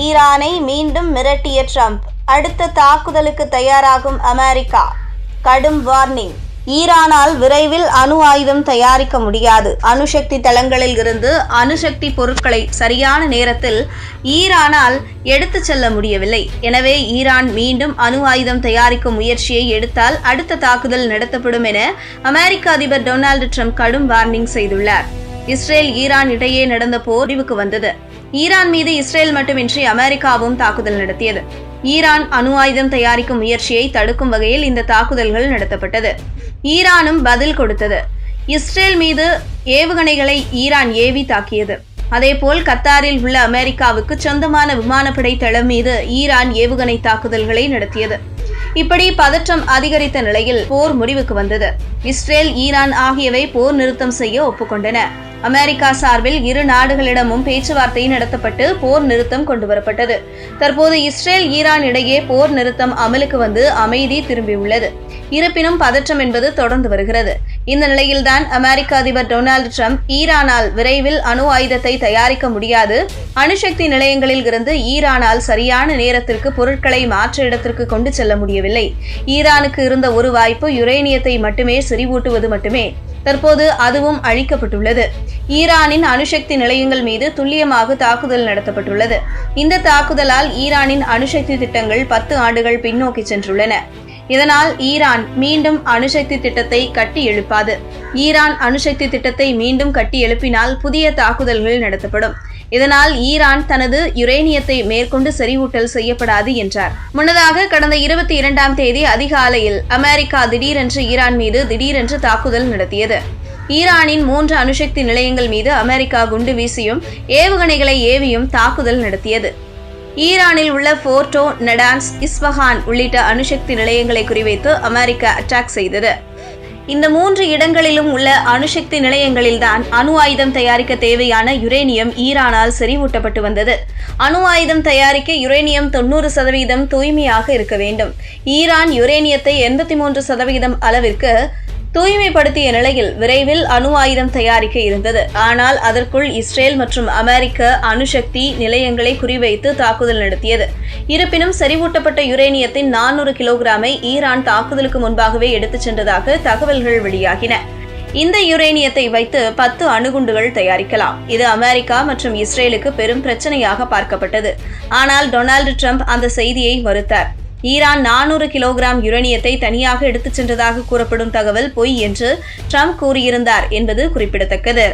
ஈரானை மீண்டும் மிரட்டிய ட்ரம்ப். அடுத்த தாக்குதலுக்கு தயாராகும் அமெரிக்கா. கடும் வார்னிங். ஈரானால் விரைவில் அணு ஆயுதம் தயாரிக்க முடியாது. அணுசக்தி தளங்களில் இருந்து அணுசக்தி பொருட்களை சரியான நேரத்தில் ஈரானால் எடுத்துச் செல்ல முடியவில்லை. எனவே ஈரான் மீண்டும் அணு ஆயுதம் தயாரிக்கும் முயற்சியை எடுத்தால் அடுத்த தாக்குதல் நடத்தப்படும் என அமெரிக்க அதிபர் டொனால்டு ட்ரம்ப் கடும் வார்னிங் செய்துள்ளார். இஸ்ரேல் ஈரான் இடையே நடந்த போர் முடிவுக்கு வந்தது. ஈரான் மீது இஸ்ரேல் மட்டுமின்றி அமெரிக்காவும் தாக்குதல் நடத்தியது. ஈரான் அணு ஆயுதம் தயாரிக்கும் முயற்சியை தடுக்கும் வகையில் இந்த தாக்குதல்கள் நடத்தப்பட்டது. ஈரானும் பதில் கொடுத்தது. இஸ்ரேல் மீது ஏவுகணைகளை ஈரான் ஏவி தாக்கியது. அதேபோல் கத்தாரில் உள்ள அமெரிக்காவுக்கு சொந்தமான விமானப்படை தளம் மீது ஈரான் ஏவுகணை தாக்குதல்களை நடத்தியது. இப்படி பதற்றம் அதிகரித்த நிலையில் போர் முடிவுக்கு வந்தது. இஸ்ரேல் ஈரான் ஆகியவை போர் நிறுத்தம் செய்ய ஒப்புக்கொண்டன. அமெரிக்கா சார்பில் இரு நாடுகளிடமும் பேச்சுவார்த்தை நடத்தப்பட்டு போர் நிறுத்தம் கொண்டுவரப்பட்டது. தற்போது இஸ்ரேல் ஈரான் இடையே போர் நிறுத்தம் அமலுக்கு வந்து அமைதி திரும்பியுள்ளது. இருப்பினும் பதற்றம் என்பது தொடர்ந்து வருகிறது. இந்த நிலையில்தான் அமெரிக்க அதிபர் டொனால்டு ட்ரம்ப் ஈரானால் விரைவில் அணு ஆயுதத்தை தயாரிக்க முடியாது. அணுசக்தி நிலையங்களில் இருந்து ஈரானால் சரியான நேரத்திற்கு பொருட்களை மாற்ற இடத்திற்கு கொண்டு செல்ல முடியவில்லை. ஈரானுக்கு இருந்த ஒரு வாய்ப்பு யுரேனியத்தை மட்டுமே செறிவூட்டுவது மட்டுமே. தற்போது அதுவும் அழிக்கப்பட்டுள்ளது. ஈரானின் அணுசக்தி நிலையங்கள் மீது துல்லியமாக தாக்குதல் நடத்தப்பட்டுள்ளது. இந்த தாக்குதலால் ஈரானின் அணுசக்தி திட்டங்கள் பத்து ஆண்டுகள் பின்னோக்கி சென்றுள்ளன. இதனால் ஈரான் மீண்டும் அணுசக்தி திட்டத்தை கட்டி எழுப்பாது. ஈரான் அணுசக்தி திட்டத்தை மீண்டும் கட்டி எழுப்பினால் புதிய தாக்குதல்கள் நடத்தப்படும். இதனால் ஈரான் தனது யுரேனியத்தை மேற்கொண்டு செறிவூட்டல் செய்யப்படாது என்றார். முன்னதாக கடந்த இருபத்தி இரண்டாம் தேதி அதிகாலையில் அமெரிக்கா திடீரென்று ஈரான் மீது திடீரென்று தாக்குதல் நடத்தியது. ஈரானின் மூன்று அணுசக்தி நிலையங்கள் மீது அமெரிக்கா குண்டு வீசியும் ஏவுகணைகளை ஏவியும் தாக்குதல் நடத்தியது. ஈரானில் உள்ள போர்டோ நடான்ஸ் இஸ்பஹான் உள்ளிட்ட அணுசக்தி நிலையங்களை குறிவைத்து அமெரிக்கா அட்டாக் செய்தது. இந்த மூன்று இடங்களிலும் உள்ள அணுசக்தி நிலையங்களில்தான் அணு ஆயுதம் தயாரிக்க தேவையான யுரேனியம் ஈரானால் செறிவூட்டப்பட்டு வந்தது. அணு ஆயுதம் தயாரிக்க யுரேனியம் தொண்ணூறு சதவீதம் தூய்மையாக இருக்க வேண்டும். ஈரான் யுரேனியத்தை எண்பத்தி மூன்று சதவீதம் அளவிற்கு தூய்மைப்படுத்திய நிலையில் விரைவில் அணு ஆயுதம் தயாரிக்க இருந்தது. ஆனால் அதற்குள் இஸ்ரேல் மற்றும் அமெரிக்க அணுசக்தி நிலையங்களை குறிவைத்து தாக்குதல் நடத்தியது. இருப்பினும் செறிவூட்டப்பட்ட யுரேனியத்தின் நானூறு கிலோகிராமை ஈரான் தாக்குதலுக்கு முன்பாகவே எடுத்துச் சென்றதாக தகவல்கள் வெளியாகின. இந்த யுரேனியத்தை வைத்து பத்து அணுகுண்டுகள் தயாரிக்கலாம். இது அமெரிக்கா மற்றும் இஸ்ரேலுக்கு பெரும் பிரச்சனையாக பார்க்கப்பட்டது. ஆனால் டொனால்டு ட்ரம்ப் அந்த செய்தியை மறுத்தார். ஈரான் நானூறு கிலோகிராம் யுரேனியத்தை தனியாக எடுத்துச் சென்றதாக கூறப்படும் தகவல் பொய் என்று ட்ரம்ப் கூறியிருந்தார் என்பது குறிப்பிடத்தக்கது.